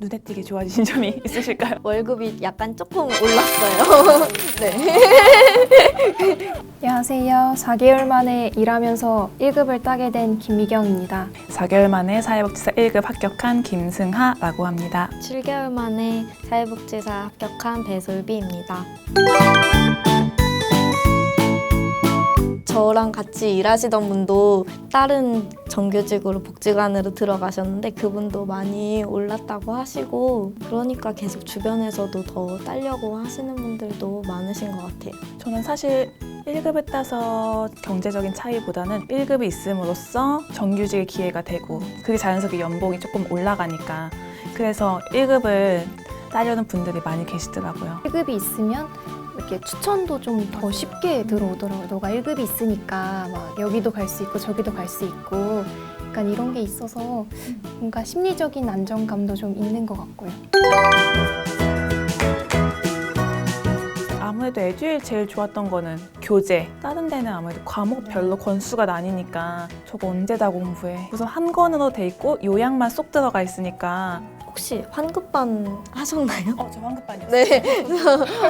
눈에 띄게 좋아지신 점이 있으실까요? 월급이 약간 조금 올랐어요. 네. 안녕하세요. 4개월 만에 일하면서 1급을 따게 된 김미경입니다. 4개월 만에 사회복지사 1급 합격한 김승하라고 합니다. 7개월 만에 사회복지사 합격한 배솔비입니다. 저랑 같이 일하시던 분도 다른 정규직으로 복지관으로 들어가셨는데 그분도 많이 올랐다고 하시고 그러니까 계속 주변에서도 더 따려고 하시는 분들도 많으신 것 같아요. 저는 사실 1급을 따서 경제적인 차이보다는 1급이 있음으로써 정규직의 기회가 되고 그게 자연스럽게 연봉이 조금 올라가니까 그래서 1급을 따려는 분들이 많이 계시더라고요. 1급이 있으면 이렇게 추천도 좀 더 쉽게 들어오더라고요. 너가 1급이 있으니까 막 여기도 갈 수 있고 저기도 갈 수 있고 약간 이런 게 있어서 뭔가 심리적인 안정감도 좀 있는 것 같고요. 아무래도 에듀윌 제일 좋았던 거는 교재. 다른 데는 아무래도 과목별로 권수가 나뉘니까 저거 언제 다 공부해. 우선 한 권으로 돼 있고 요약만 쏙 들어가 있으니까 혹시 환급반 하셨나요? 어, 저 황급반이었어요. 네,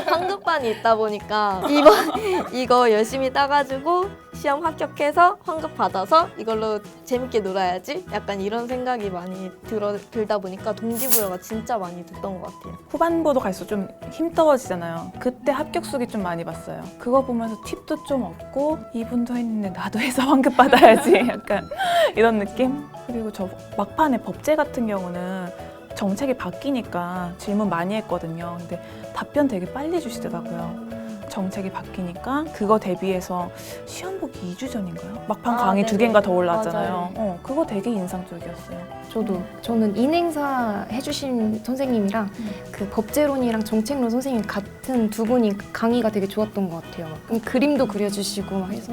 환급반이 있다 보니까 이번 이거 열심히 따가지고 시험 합격해서 환급 받아서 이걸로 재밌게 놀아야지. 약간 이런 생각이 많이 들어 들다 보니까 동기부여가 진짜 많이 됐던 것 같아요. 후반부도 갈수록 좀힘 떨어지잖아요. 그때 합격수기 좀 많이 봤어요. 그거 보면서 팁도 좀 얻고 이분도 했는데 나도 해서 환급 받아야지. 약간 이런 느낌? 그리고 저 막판에 법제 같은 경우는 정책이 바뀌니까 질문 많이 했거든요. 근데 답변 되게 빨리 주시더라고요. 정책이 바뀌니까 그거 대비해서 시험 보기 2주 전인가요? 막판 아, 강의 두 네네. 개인가 더 올라왔잖아요. 맞아요. 어, 그거 되게 인상적이었어요. 저도 저는 인행사 해주신 선생님이랑 그 법제론이랑 정책론 선생님 같은 두 분이 강의가 되게 좋았던 것 같아요. 막 그림도 그려주시고 막 해서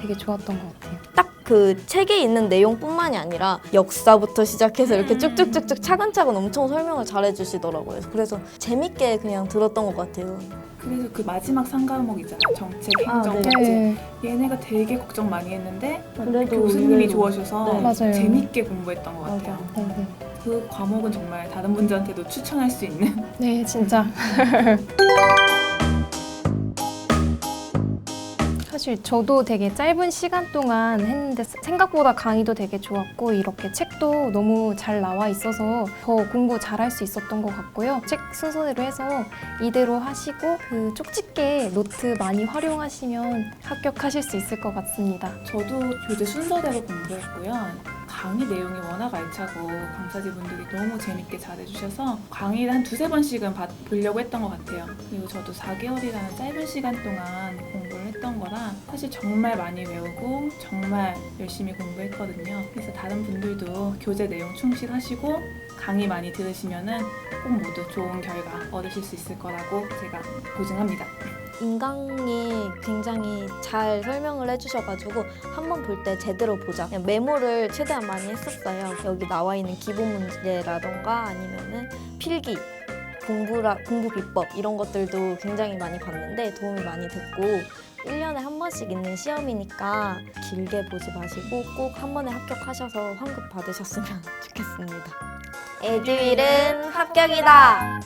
되게 좋았던 것 같아요. 딱 그 책에 있는 내용뿐만이 아니라 역사부터 시작해서 이렇게 쭉쭉쭉쭉 차근차근 엄청 설명을 잘 해주시더라고요. 그래서 재밌게 그냥 들었던 것 같아요. 그래서 그 마지막 상과목 있잖아요. 정책, 아, 행정, 네. 법제. 얘네가 되게 걱정 많이 했는데 그래도 교수님이 의외로. 좋아하셔서 네. 맞아요. 재밌게 공부했던 것 같아요. 맞아. 네, 네. 그 과목은 정말 다른 분들한테도 추천할 수 있는 네, 진짜. 사실 저도 되게 짧은 시간 동안 했는데 생각보다 강의도 되게 좋았고 이렇게 책도 너무 잘 나와 있어서 더 공부 잘할 수 있었던 것 같고요. 책 순서대로 해서 이대로 하시고 그 쪽집게 노트 많이 활용하시면 합격하실 수 있을 것 같습니다. 저도 교재 순서대로 공부했고요. 강의 내용이 워낙 알차고 강사진분들이 너무 재밌게 잘해주셔서 강의를 한 두세 번씩은 받- 보려고 했던 것 같아요. 그리고 저도 4개월이라는 짧은 시간 동안 공부를 했던 거라 사실 정말 많이 외우고 정말 열심히 공부했거든요. 그래서 다른 분들도 교재 내용 충실하시고 강의 많이 들으시면은 꼭 모두 좋은 결과 얻으실 수 있을 거라고 제가 보증합니다. 인강이 굉장히 잘 설명을 해주셔가지고 한 번 볼 때 제대로 보자. 그냥 메모를 최대한 많이 했었어요. 여기 나와 있는 기본 문제라던가 아니면은 필기, 공부라, 공부 비법 이런 것들도 굉장히 많이 봤는데 도움이 많이 됐고 1년에 한 번씩 있는 시험이니까 길게 보지 마시고 꼭 한 번에 합격하셔서 환급 받으셨으면 좋겠습니다. 에듀윌은 합격이다!